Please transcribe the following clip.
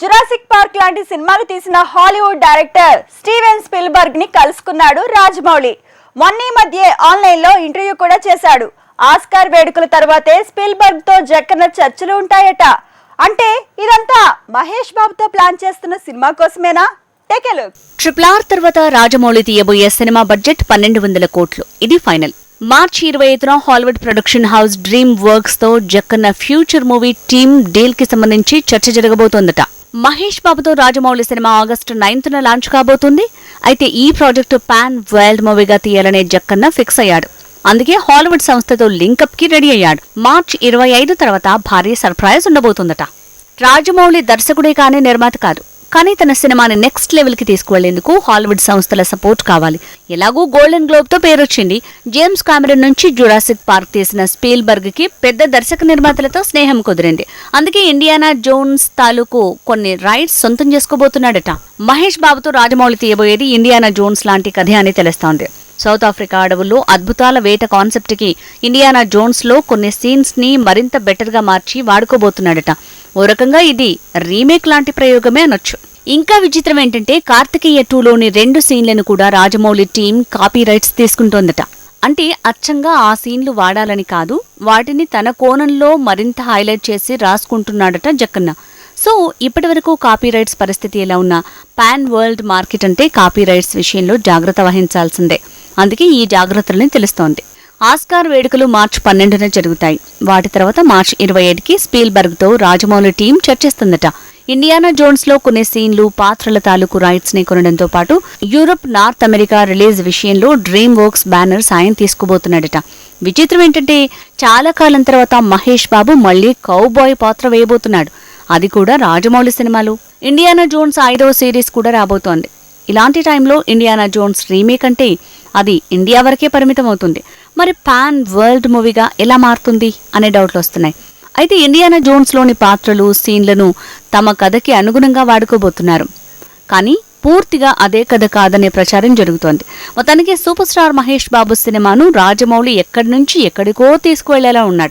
Jurassic park లాంటి సినిమాలు తీసిన హాలీవుడ్ డైరెక్టర్ స్టీవెన్ స్పిల్బర్గ్ని కలుసుకున్నాడు రాజమౌళి. మొన్న మధ్య ఆన్లైన్లో ఇంటర్వ్యూ కూడా చేశాడు. ఆస్కార్ వేడుకల తర్వాతే స్పిల్బర్గ్తో జక్కన చర్చలు ఉంటాయట. అంటే ఇదంతా మహేష్ బాబుతో ప్లాన్ చేస్తున్న సినిమా కోసమేనా? ట్రిపుల్ ఆర్ తర్వాత రాజమౌళి తీయబోయే సినిమా బడ్జెట్ పన్నెండు వందల కోట్లు. ఇది ఫైనల్. మార్చి ఇరవై ఐదున హాలీవుడ్ ప్రొడక్షన్ హౌస్ డ్రీమ్ వర్క్స్తో జక్కన్న ఫ్యూచర్ మూవీ టీమ్ డీల్కి సంబంధించి చర్చ జరగబోతోందట. మహేష్ బాబుతో రాజమౌళి సినిమా ఆగస్టు నైన్త్న లాంచ్ కాబోతుంది. అయితే ఈ ప్రాజెక్టు పాన్ వరల్డ్ మూవీగా తీయాలనే జక్కన్న ఫిక్స్ అయ్యాడు. అందుకే హాలీవుడ్ సంస్థతో లింకప్కి రెడీ అయ్యాడు. మార్చ్ ఇరవై ఐదు తర్వాత భారీ సర్ప్రైజ్ ఉండబోతుందట. రాజమౌళి దర్శకుడే కానీ నిర్మాత కాదు. కానీ తన సినిమాని నెక్స్ట్ లెవెల్కి తీసుకువెళ్ళేందుకు హాలీవుడ్ సంస్థల సపోర్ట్ కావాలి. ఎలాగూ గోల్డెన్ గ్లోబ్తో పేరొచ్చింది జేమ్స్ కామెరన్ నుంచి జురాసిక్ పార్క్ తీసిన స్పీల్బర్గ్కి పెద్ద దర్శక నిర్మాతలతో స్నేహం కుదిరింది. అందుకే ఇండియానా జోన్స్ తాలూకు కొన్ని రైట్స్ సొంతం చేసుకోబోతున్నాడట. మహేష్ బాబుతో రాజమౌళి తీయబోయేది ఇండియానా జోన్స్ లాంటి కథ అని తెలుస్తోంది. సౌత్ ఆఫ్రికా అడవుల్లో అద్భుతాల వేట కాన్సెప్ట్కి ఇండియానా జోన్స్లో కొన్ని సీన్స్ని మరింత బెటర్గా మార్చి వాడుకోబోతున్నాడట. ఓ రకంగా ఇది రీమేక్ లాంటి ప్రయోగమే అనొచ్చు. ఇంకా విచిత్రం ఏంటంటే కార్తికేయ టూలోని రెండు సీన్లను కూడా రాజమౌళి టీం కాపీ రైట్స్ తీసుకుంటోందట. అంటే అచ్చంగా ఆ సీన్లు వాడాలని కాదు వాటిని తన కోణంలో మరింత హైలైట్ చేసి రాసుకుంటున్నాడట జక్కన్న. సో ఇప్పటివరకు కాపీరైట్స్ పరిస్థితి ఎలా ఉన్నా పాన్ వరల్డ్ మార్కెట్ అంటే కాపీరైట్స్ విషయంలో జాగ్రత్త వహించాల్సిందే. అందుకే ఈ జాగ్రత్తలని తెలుస్తోంది. ఆస్కార్ వేడుకలు మార్చి పన్నెండున జరుగుతాయి. వాటి తర్వాత మార్చి ఇరవై ఏడుకి స్పీల్బర్గ్తో రాజమౌళి టీం చర్చిస్తుందట. ఇండియానా జోన్స్లో కొన్ని సీన్లు పాత్రల తాలూకు రైట్స్ని కొనడంతో పాటు యూరప్ నార్త్ అమెరికా రిలీజ్ విషయంలో డ్రీమ్ వర్క్స్ బ్యానర్ సాయం తీసుకుబోతున్నాడట విచిత్రం ఏంటంటే చాలా కాలం తర్వాత మహేష్ బాబు మళ్ళీ కౌబాయ్ పాత్ర వేయబోతున్నాడు. అది కూడా రాజమౌళి సినిమాలు. ఇండియానా జోన్స్ ఐదవ సిరీస్ కూడా రాబోతోంది. ఇలాంటి టైంలో ఇండియానా జోన్స్ రీమేక్ అంటే అది ఇండియా వరకే పరిమితం అవుతుంది మరి పాన్ వరల్డ్ మూవీగా ఎలా మారుతుంది అనే డౌట్లు వస్తున్నాయి. అయితే ఇండియానా జోన్స్లోని పాత్రలు సీన్లను తమ కథకి అనుగుణంగా వాడుకోబోతున్నారు. కానీ పూర్తిగా అదే కథ కాదనే ప్రచారం జరుగుతోంది. మొత్తానికి సూపర్ స్టార్ మహేష్ బాబు సినిమాను రాజమౌళి ఎక్కడి నుంచి ఎక్కడికో తీసుకువెళ్ళేలా ఉన్నాడు